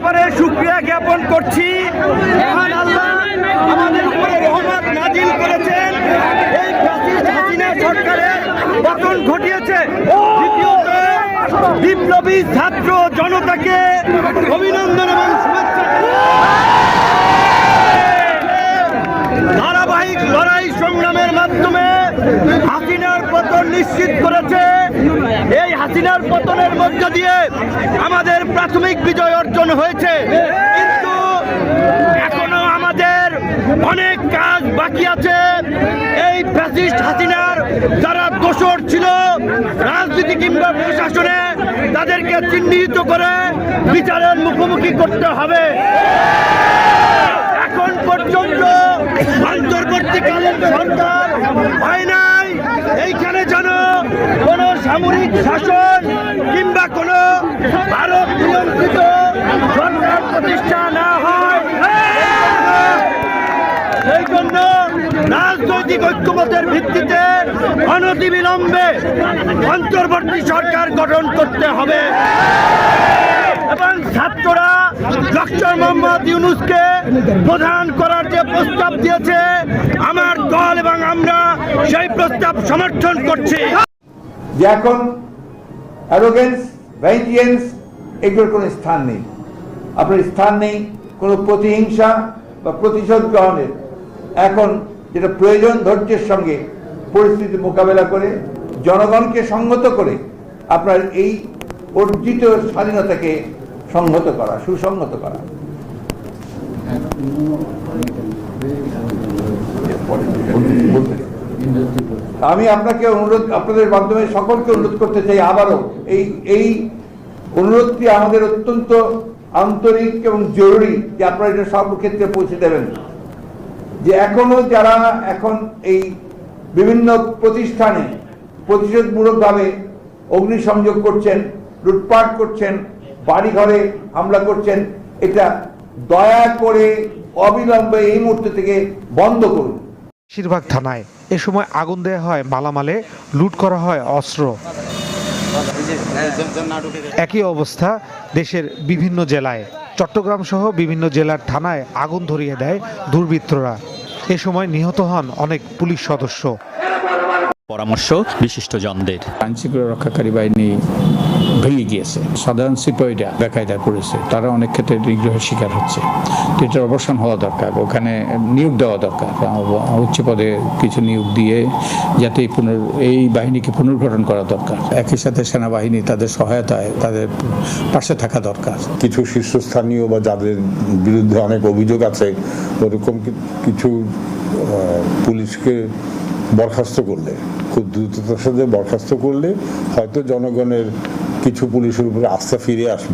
দরবারে শুক্রিয়া জ্ঞাপন করছি। করেছেন। এই বিপ্লবী ছাত্র জনতাকে অভিনন্দন এবং শুভেচ্ছা ধারাবাহিক লড়াই সংগ্রামের মাধ্যমে হাসিনার পতন নিশ্চিত করেছে। এই হাসিনার পতনের মধ্য দিয়ে প্রাথমিক বিজয় অর্জন হয়েছে। কিন্তু এখনও আমাদের অনেক কাজ বাকি আছে। এই ফ্যাসিস্ট হাসিনার যারা দোষর ছিল, রাজনীতি কিংবা প্রশাসনে তাদেরকে চিহ্নিত করে বিচারের মুখোমুখি করতে হবে। এখন পর্যন্ত অন্তর্বর্তীকালীন সরকার হয় নাই। এইখানে যেন সামরিক শাসন কিংবা কোন ভারত নিয়ন্ত্রিত সরকার প্রতিষ্ঠা না হয়। রাজনৈতিক ঐক্যমতের ভিত্তিতে অনতিবিলম্বে অন্তর্বর্তী সরকার গঠন করতে হবে। এবং ছাত্ররা ডক্টর মোহাম্মদ ইউনুসকে প্রধান করার যে প্রস্তাব দিয়েছে, আমার দল এবং আমরা সেই প্রস্তাব সমর্থন করছি। যে এখন অ্যারোগেন্স ভ্যাইজিয়েন্স এগুলোর কোনো স্থান নেই। আপনার স্থান নেই কোনো প্রতিহিংসা বা প্রতিশোধ গ্রহণের। এখন যেটা প্রয়োজন ধৈর্যের সঙ্গে পরিস্থিতি মোকাবেলা করে জনগণকে সংহত করে আপনার এই অর্জিত স্বাধীনতাকে সংহত করা সুসংহত করা। আমি আপনাকে অনুরোধ, আপনাদের মাধ্যমে সকলকে অনুরোধ করতে চাই আবারও, এই এই অনুরোধটি আমাদের অত্যন্ত আন্তরিক এবং জরুরি যে আপনারা এটা সব ক্ষেত্রে পৌঁছে দেবেন। যে এখনও যারা এখন এই বিভিন্ন প্রতিষ্ঠানে প্রতিশোধমূলকভাবে অগ্নিসংযোগ করছেন, লুটপাট করছেন, বাড়িঘরে হামলা করছেন, এটা দয়া করে অবিলম্বে এই মুহূর্ত থেকে বন্ধ করুন। বেশিরভাগ থানায়। এ সময় আগুন দেওয়া হয়, মালামালে লুট করা হয় অস্ত্র। একই অবস্থা দেশের বিভিন্ন জেলায়। চট্টগ্রাম সহ বিভিন্ন জেলার থানায় আগুন ধরিয়ে দেয় দুর্বৃত্তরা। এ সময় নিহত হন অনেক পুলিশ সদস্য। পরামর্শ বিশিষ্টজনদের আইনশৃঙ্খলা রক্ষাকারী বাহিনী ভেঙে গিয়েছে। সাধারণ সিপাহীরা বেকায়দায় পড়েছে তারা অনেক ক্ষেত্রে নিগ্রহের শিকার হচ্ছে। এটার অবসান হওয়া দরকার। ওখানে নিয়োগ দেওয়া দরকার। উচ্চ পদে কিছু নিয়োগ দিয়ে যাতে পুনর এই বাহিনীকে পুনর্গঠন করা দরকার। একই সাথে সেনাবাহিনী তাদের সহায়তায় তাদের পাশে থাকা দরকার। কিছু শীর্ষস্থানীয় বা যাদের বিরুদ্ধে অনেক অভিযোগ আছে ওরকম কিছু পুলিশকে বরখাস্ত করলে, খুব দ্রুততার সাথে বরখাস্ত করলে হয়তো জনগণের কিছু পুলিশের উপরে আস্থা ফিরে আসবে।